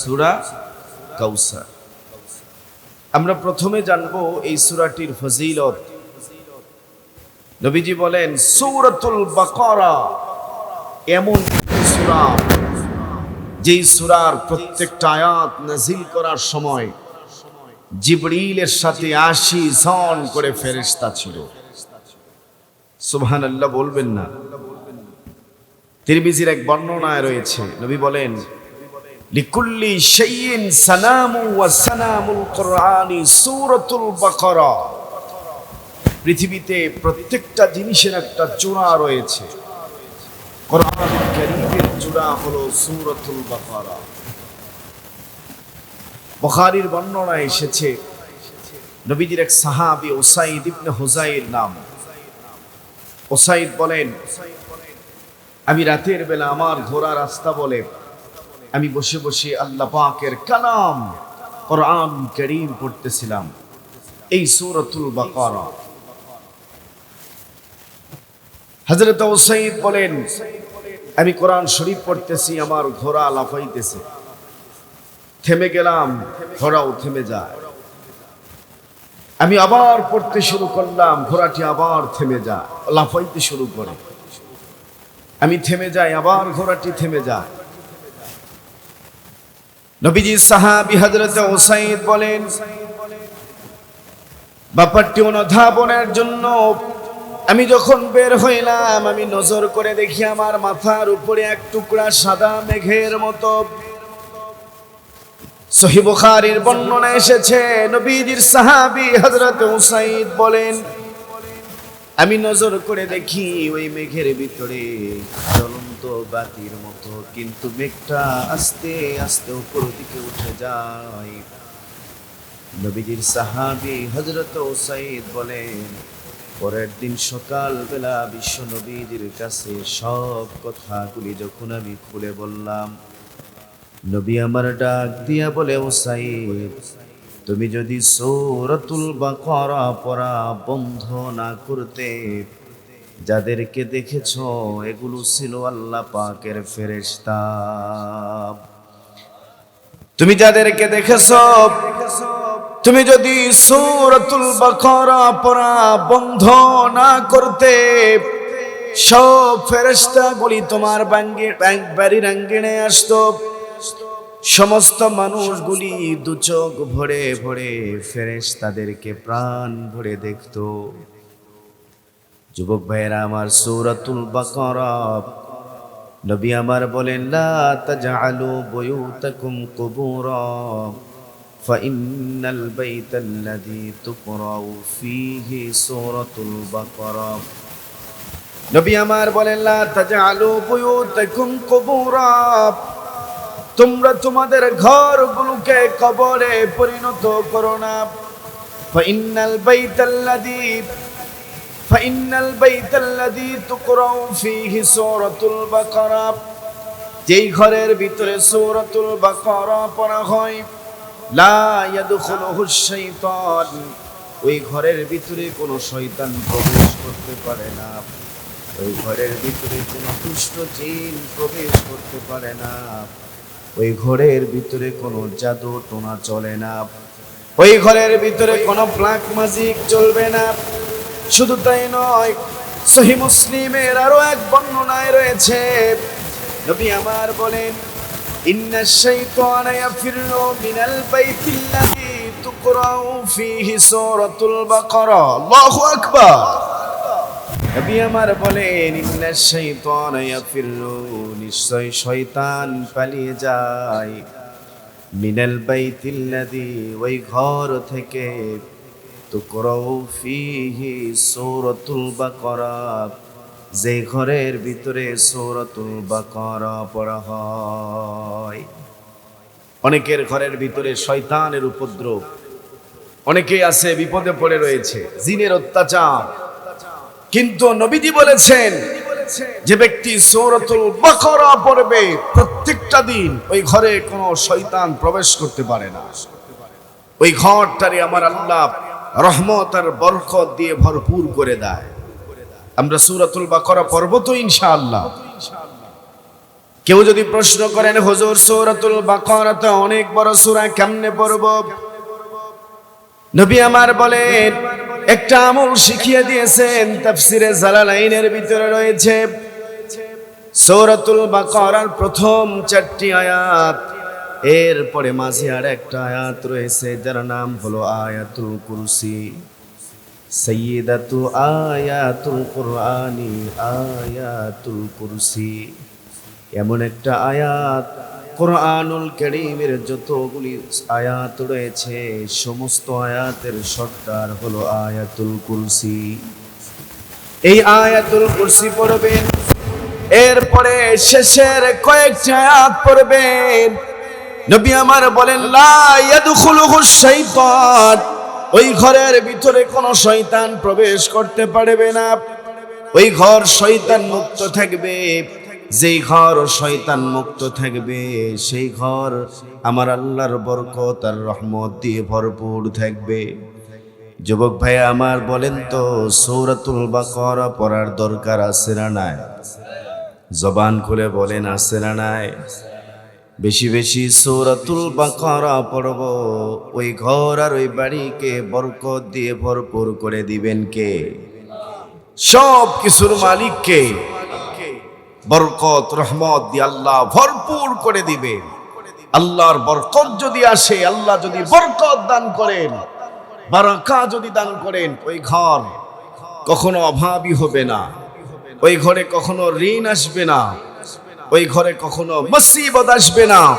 সুরা কাউসার। আমরা প্রথমে জানব এই সুরাটির ফজিলত। নবীজি বলেন, সূরাতুল বাকারা এমন সুরা, যেই সূরার প্রত্যেকটা আয়াত নাজিল করার সময় জিবরিলের সাথে আশি জন করে ফেরেশতা ছিল। সুবহানাল্লাহ বলবেন না। তিরমিজির এক বর্ণনায় রয়েছে, নবী বলেন লিকুল্লি শাইইন সানামু ওয়া সানামুল কোরআনি সূরাতুল বাকারা। পৃথিবীতে প্রত্যেকটা জিনিসের একটা চূড়া রয়েছে। কোরআন কারীমের চূড়া হলো সূরাতুল বাকারা। বুখারীর বর্ণনায় এসেছে, নবীজির এক সাহাবী ওসাইদ ইবনে হুজাইর নাম। ওসাইদ বলেন, আমি রাতের বেলা আমার ঘোড়া রাস্তা বলে আমি বসে বসে আল্লাহ পাকের কালাম কোরআন করিম পড়তেছিলাম। এই সূরাতুল বাকারা। হযরত ওসাইদ বলেন, আমি কোরআন শরীফ পড়তেছি, আমার ঘোড়া লাফাইতেছে। থেমে গেলাম, ঘোড়াও থেমে যায়। আমি আবার পড়তে শুরু করলাম, ঘোড়াটি আবার থেমে যায়, লাফাইতে শুরু করে। আমি থেমে যাই, আবার ঘোড়াটি থেমে যায়। নবীজি সাহাবি হযরত ওসাইদ বলেন, ব্যাপারটি অনুধাবনের জন্য আমি যখন বের হইলাম, আমি নজর করে দেখি আমার মাথার উপরে এক টুকরা সাদা মেঘের মতো। সহি বুখারীর বর্ণনা এসেছে, নবীজির সাহাবি হযরত উসাইদ বলেন আমি নজর করে দেখি ওই মেঘের ভিতরে জ্বলন্ত বাতির মতো, কিন্তু মেঘটা আস্তে আস্তে উপর দিকে উঠে যায়। নবীজির সাহাবী হযরত উসাইদ বলেন, পরের দিন সকাল বেলা বিশ্ব নবীজির কাছে সব কথাগুলি যখন আমি খুলে বললাম, নবী আমার ডাক দিয়া বলে উসাইদ তুমি যদি সৌরতুল বাকরা পড়া বন্ধ না করতে, যাদেরকে দেখেছ, এগুলো ছিল আল্লাহ পাকের ফেরেশতা। তুমি যাদেরকে দেখেছ, তুমি যদি সূরাতুল বাকারা পড়া বন্ধ না করতে, সব ফেরেশতা গুলি তোমার বাঙ্গে বাড়ির আঙ্গিনে আসতো। সমস্ত মানুষগুলি দু চোখ ভরে ভরে ফেরেশ তাদেরকে প্রাণ ভরে দেখতো যুবক ভাইয়েরা আমার সূরাতুল বাকারা নবী আমার বলেন লা তাজআলু বুয়ুতাকুম কুবুরা فإن البيت الذي تقرأ فيه سورة البقرة নবী আমার বলেন লা তাজআলু বুয়ুতাকুম কুবুরা তোমরা তোমাদের ঘরগুলোকে কবরে পরিণত করো না। ফাইনাল বাইতাল্লাদি ফাইনাল বাইতাল্লাদি তুকরাউ ফিহি সূরাতুল বাকারা। যেই ঘরের ভিতরে সূরাতুল বাকারা পড়া হয়, লা ইয়াদখুলুহু শাইতান ওই ঘরের ভিতরে কোনো শয়তান প্রবেশ করতে পারে না। ওই ঘরের ভিতরে কোনো দুষ্ট জিন প্রবেশ করতে পারে না। ওই ঘরের ভিতরে কোনো জাদু টোনা চলে না। ওই ঘরের ভিতরে কোনো ব্ল্যাক ম্যাজিক চলবে না। শুধু তাই নয়, সহি মুসলিমের আরও এক বর্ণনায় রয়েছে। নবী আমার বলেন, ইন্না শাইতানা ইয়াফিরু মিনাল বাইতিল্লাযী তুকরাউ ফীহি সূরাতুল বাকারা। আল্লাহু আকবার। নবী আমার বলেন, ইন্না শাইতানা ইয়াফিরু নিশ্চয় শয়তান পালিয়ে যায়। মিনাল বাইতিল্লাযী, ওই ঘর থেকে। তুকরাউ ফীহি সূরাতুল বাকারা, যে ঘরের ভিতরে সূরাতুল বাকারা পড়া হয়। অনেকের ঘরের ভিতরে শয়তানের উপদ্রব, অনেকেই আছে বিপদে পড়ে রয়েছে, জিনের অত্যাচার। কিন্তু নবীজি বলেছেন যে ব্যক্তি সৌরতুল বাকরা পড়বে প্রত্যেকটা দিন, ওই ঘরে কোনো শয়তান প্রবেশ করতে পারে না। ওই ঘরটারে আমার আল্লাহ রহমত আর বরকত দিয়ে ভরপুর করে দেয়। আমরা সূরাতুল বাকরা পড়ব তো ইনশাআল্লাহ। কেউ যদি প্রশ্ন করেন, হুজুর, সূরাতুল বাকারাতে অনেক বড় সূরা কেমনে পড়ব? নবী আমার বলেন, একটা আমল শিখিয়ে দিয়েছেন, তাফসিরে জালালাইনের ভিতরে রয়েছে। সৌরাতুল বাকারার প্রথম চারটি আয়াত, এরপরে মাঝে আর একটা আয়াত রয়েছে, যার নাম হলো আয়াতুল কুরসি। সৈয়দাতু আয়াতুল কুরআনি আয়াতুল কুরসি। এমন একটা আয়াত কোরআনুল করিমের যতগুলি আয়াত রয়েছে, সমস্ত আয়াতের সর্দার হলো আয়াতুল কুরসি। এই আয়াতুল কুরসি পড়বেন, এরপরে শেষের কয়েকটি আয়াত পড়বেন। নবী আমার বলেন, লা ইয়াদখুলুহু শাইতান ওই ঘরের ভিতরে কোনো শয়তান প্রবেশ করতে পারবে না। ওই ঘর শয়তান মুক্ত থাকবে। যেই ঘর শয়তান মুক্ত থাকবে, সেই ঘর আমার আল্লাহর বরকত আর রহমত দিয়ে ভরপুর থাকবে। যুবক ভাই আমার, বলেন তো, সৌরাতুল বাকরা পড়ার দরকার আছে না নাই? জবান খুলে বলেন, আছে না নাই? বেশি বেশি সৌরাতুল বাকরা পড়ব। ওই ঘর আর ওই বাড়িকে বরকত দিয়ে ভরপুর করে দিবেন কে? সব কিছুর মালিককে বরকত, রহমত দিয়ে আল্লাহ ভরপুর করে দিবেন। আল্লাহর বরকত যদি আসে, আল্লাহ যদি বরকত দান করেন, বারাকা যদি দান করেন, ওই ঘর কখনো অভাবী হবে না। ওই ঘরে কখনো ঋণ আসবে না। ওই ঘরে কখনো মুসিবত আসবে না।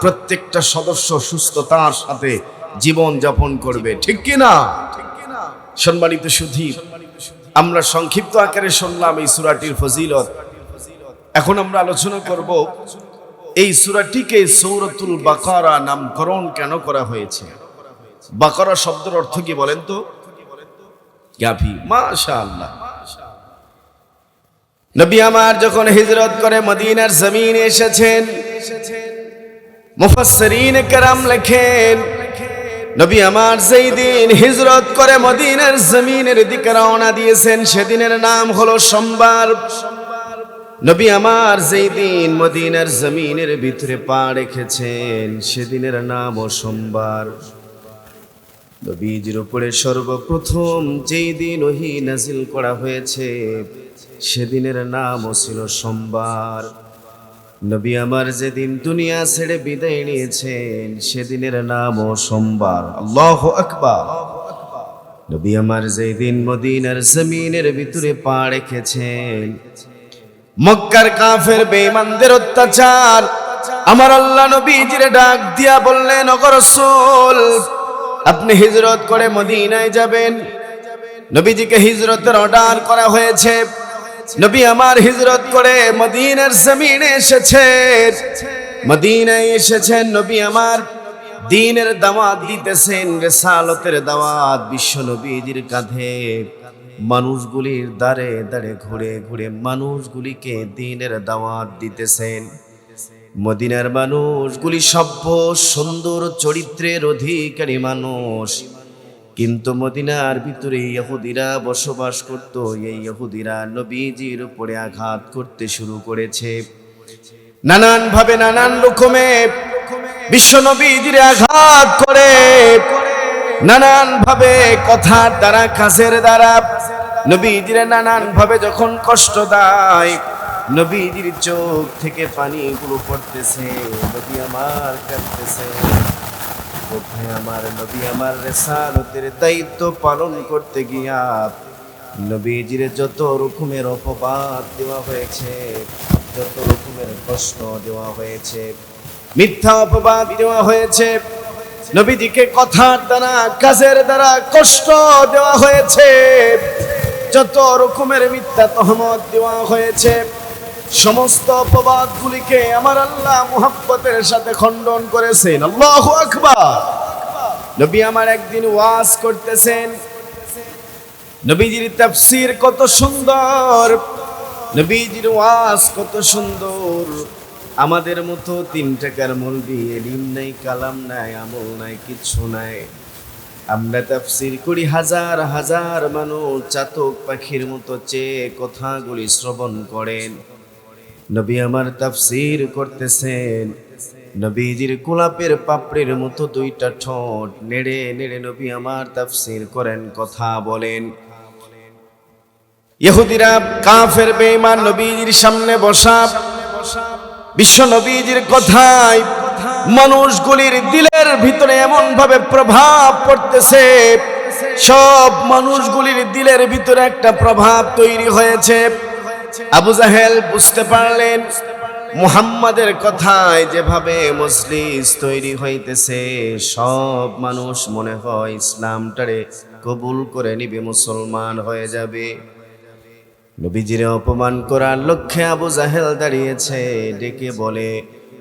প্রত্যেকটা সদস্য সুস্থতার সাথে জীবন যাপন করবে। ঠিক কি না? সম্মানিত সুধী, আমরা সংক্ষিপ্ত আকারে শুনলাম এই সুরাটির ফজিলত। এখন আমরা আলোচনা করব এই সুরাটিকে সৌরতুল বাকারা নামকরণ কেন করা হয়েছে? বাকারা শব্দের অর্থ কি বলেন তো? গাভী মাশা আল্লাহ নবী আমার যখন হিজরত করে মদিনার জমিনে এসেছেন, মুফাসসিরিন কেরাম লেখেন, নবী আমার যেই দিন হিজরত করে মদিনার জমিনের দিকে রওনা দিয়েছেন, সেদিনের নাম হলো সোমবার। নবী আমার যেই দিন মদিনার জমিনের ভিতরে পা রেখেছেন, সেদিনের নাম ও সোমবার। নবীজির উপরে সর্বপ্রথম যেই দিন ওহি নাজিল করা হয়েছে, সেদিনের নামও ছিল সোমবার। নবী আমার যেদিন দুনিয়া ছেড়ে বিদায় নিয়েছেন, সেদিনের নামও সোমবার। আল্লাহ আকবার। নবী আমার যেদিন মদিনার জমিনের ভিতরে পা রেখেছেন মক্কার কাফের বেঈমানদের অত্যাচার। আমার আল্লাহ নবীজির ডাক দিয়া বললেন অগর রসূল, আপনি হিজরত করে মদিনায় যাবেন। নবীজিকে হিজরতের অর্ডার করা হয়েছে। নবী আমার হিজরত করে মদিনার জমিনে এসেছেন মদিনায় এসেছেন, নবী আমার দিনের দাওয়াত দিতেছেন, রেসালতের দাওয়াত বিশ্ব নবীজির কাঁধে। মানুষগুলির দাঁড়ে দাঁড়ে ঘুরে ঘুরে মানুষগুলিকে দিনের দাওয়াত দিতেছেন। মদিনার মানুষগুলি সভ্য, সুন্দর, চরিত্রের অধিকারী মানুষ। কিন্তু মদিনার ভিতরে ইহুদিরা বসবাস করত। এই ইহুদিরা নবীজির উপরে আঘাত করতে শুরু করেছে। নানান ভাবে নানান রকমে বিশ্ব নবীজির আঘাত করে। নানান ভাবে কথার দ্বারা, কাজের দ্বারা। নবীজির নানান ভাবে যখন কষ্ট দেয়, নবীজির চোখ থেকে পানি পানিগুলো পড়তেছে, নবী আমার কাঁদতেছে। আমার নবী আমার রেসালতের দায়িত্ব পালন করতে গিয়া, নবীজির যত রকমের অপবাদ দেওয়া হয়েছে, যত রকমের কষ্ট দেওয়া হয়েছে, মিথ্যা অপবাদ দেওয়া হয়েছে নবীজিকে কথার দ্বারা, কাজের দ্বারা কষ্ট দেওয়া হয়েছে। যত রকমের মিথ্যা তহমত দেওয়া হয়েছে, সমস্ত অপবাদগুলিকে আমার আল্লাহ মুহাব্বতের সাথে খণ্ডন করেছেন। আল্লাহ আকবার। নবী আমার একদিন ওয়াজ করতেছেন। নবীজির তাফসীর কত সুন্দর। নবীজির ওয়াজ কত সুন্দর। আমাদের মতো তিন টাকার মলবি এলিম নাই, কালাম নাই, আমল নাই, কিচ্ছু নাই। আমরা তাফসির করি হাজার হাজার মানুষ চাতক পাখির মতো চেয়ে কথাগুলি শ্রবণ করেন। নবী আমার তাফসীর করতেছেন। নবীজির গোলাপের পাপড়ির মতো দুইটা ঠোঁট নেড়ে নেড়ে নবী আমার তাফসীর করেন, কথা বলেন। ইহুদিরা কাফের, বেঈমান, নবীজির সামনে বসা। বিশ্ব নবীজির কথায় মানুষগুলির দিলের ভিতরে এমন ভাবে প্রভাব পড়তেছে, সব মানুষগুলির দিলের ভিতরে একটা প্রভাব তৈরি হয়েছে। আবু জাহেল বুঝতে পারলেন, মুহাম্মাদের কথায় যেভাবে মজলিস তৈরি হইতেছে, সব মানুষ মনে হয় ইসলামটারে কবুল করে নিবে, মুসলমান হয়ে যাবে। নবীজিরে অপমান করার লক্ষ্যে আবু জাহেল দাঁড়িয়েছে ডেকে বলে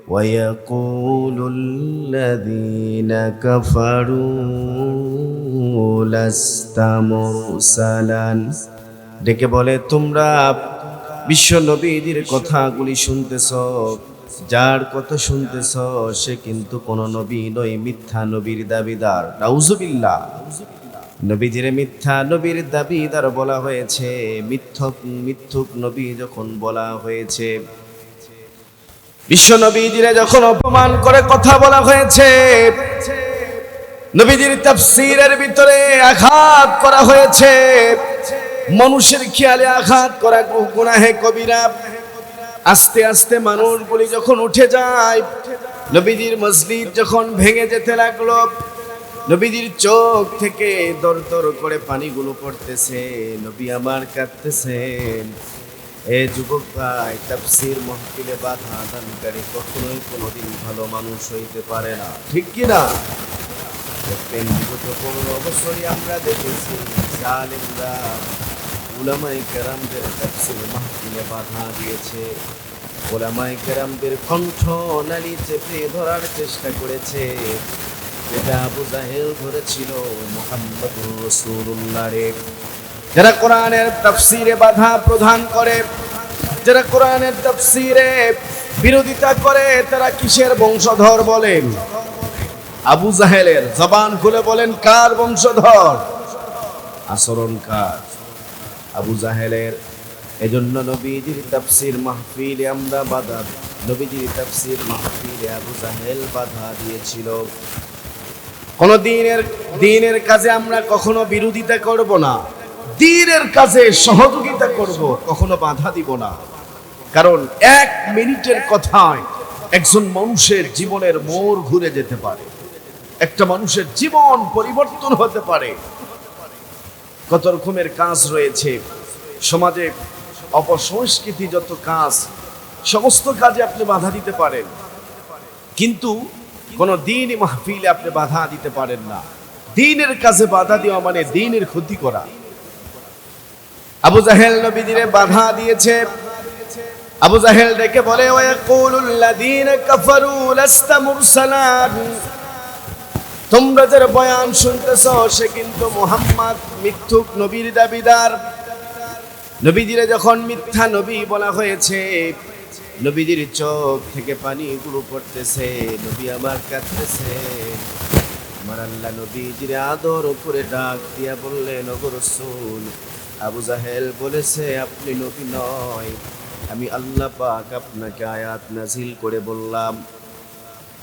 ويقول الذين كفروا لست مرسلا ডেকে বলে তোমরা বিশ্ব নবীদের কথাগুলি শুনতেছ যার কথা শুনতেছ সে কিন্তু কোন নবী নয় মিথ্যা নবীর দাবিদার নাউজুবিল্লাহ নবীজির মিথ্যা নবীর দাবিদার বলা হয়েছে, মিথ্যক, মিথ্যুক নবী যখন বলা হয়েছে। বিশ্ব নবীজিরে যখন অপমান করে কথা বলা হয়েছে, নবীজির তাফসীরের ভিতরে আঘাত করা হয়েছে। মানুষের খেয়ালে আঘাত করা গুনাহে কবিরা। আস্তে আস্তে মানুষগুলি যখন উঠে যায়, নবীজির মসজিদ যখন ভেঙে যেতে লাগল নবীজির চোখ থেকে দর দর করে পানিগুলো পড়তেছে। নবী আমার কাঁদতেছেন এ যুবক ভাই, তাফসীর মহফিলে বাধা দানকারী কখনোই কোনোদিন ভালো মানুষ হইতে পারে না। ঠিক কি না? দেখবেন বিগত পনেরো বছরই আমরা দেখেছি জালেমরা উলামাই কেরামদের তাফসীর মাহফিলে বাধা দিয়েছে। ওলামাই কেরামদের কণ্ঠ নালী চেপে ধরার চেষ্টা করেছে। যেটা আবু জাহেল ধরেছিল মোহাম্মদ রসুল্লাহ যারা কোরআনের তাফসিরে বাধা প্রদান করে, যারা কোরআনের তাফসিরে বিরোধিতা করে, তারা কিসের বংশধর বলেন? আবু জাহেলের জবান খুলে বলেন, কার বংশধর? আচরণ কার? আবু জাহেলের এজন্য নবীজির তাফসির মাহফিলে আমরা বাধা, নবীজির তাফসির মাহফিলে আবু জাহেল বাধা দিয়েছিল। কোন দিনের দিনের কাজে আমরা কখনো বিরোধিতা করব না। দিনের কাজে সহযোগিতা করব, কখনো বাধা দিব না। কারণ এক মিনিটের কথায় একজন মানুষের জীবনের মোড় ঘুরে যেতে পারে। একটা মানুষের জীবন পরিবর্তন হতে পারে। কত রকমের কাজ রয়েছে। সমাজে অপসংস্কৃতি যত কাজ, সমস্ত কাজে আপনি বাধা দিতে পারেন। কিন্তু কোনো দিনই মাহফিলে আপনি বাধা দিতে পারেন না। দিনের কাজে বাধা দেওয়া মানে দিনের ক্ষতি করা। আবু জাহেল নবীজিরে বাধা দিয়েছে। আবু জাহেল ডেকে বলে তোমরা যারা বয়ান শুনতেছ, সে কিন্তু মুহাম্মদ মিথ্যুক নবীর দাবিদার। নবীজিরে যখন মিথ্যা নবী বলা হয়েছে নবীজির চোখ থেকে পানি গুলো পড়তেছে, নবী আমার কাঁদতেছে। আমার আল্লাহ নবীজির আদর করে ডাক দিয়া বললেন রসুল, আবু জাহেল বলেছে, আপনি নবী নয়। আমি আল্লাহ পাক আপনাকে আয়াত নাজিল করে বললাম।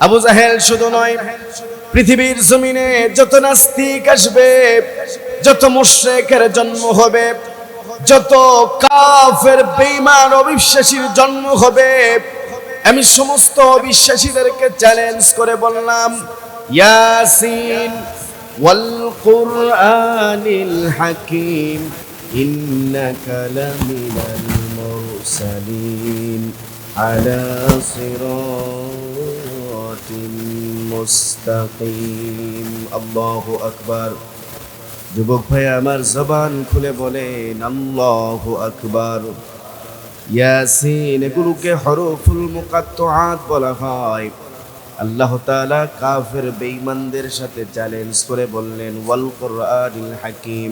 আবু জাহেল শুধু নয়, পৃথিবীর জমিনে যত নাস্তিক আসবে, যত মুশ্রেকের জন্ম হবে যত কাফের বেঈমান অবিশ্বাসীর জন্ম হবে, আমি সমস্ত অবিশ্বাসীদেরকে চ্যালেঞ্জ করে বললাম, ইয়াসিন ওয়াল কুরআনিল হাকিম, ইন্নাকা লামিনাল মুরসালিন আলা সিরাতিন মুস্তাকিম। আল্লাহু আকবার। যুবক ভাই আমার জবান খুলে বলেন, আল্লাহ আকবার। ইয়াসিন, এগুলোকে হরফুল মুকাত্তাআত বলা হয়। আল্লাহ তাআলা কাফের বেঈমানদের সাথে চ্যালেঞ্জ করে বললেন, ওয়াল কোরআনিল হাকিম।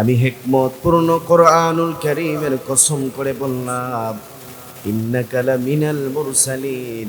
আমি হিকমত পূর্ণ কোরআনুল কারীমের কসম করে বললাম, ইন্নাকা লামিনাল মুরসালিন।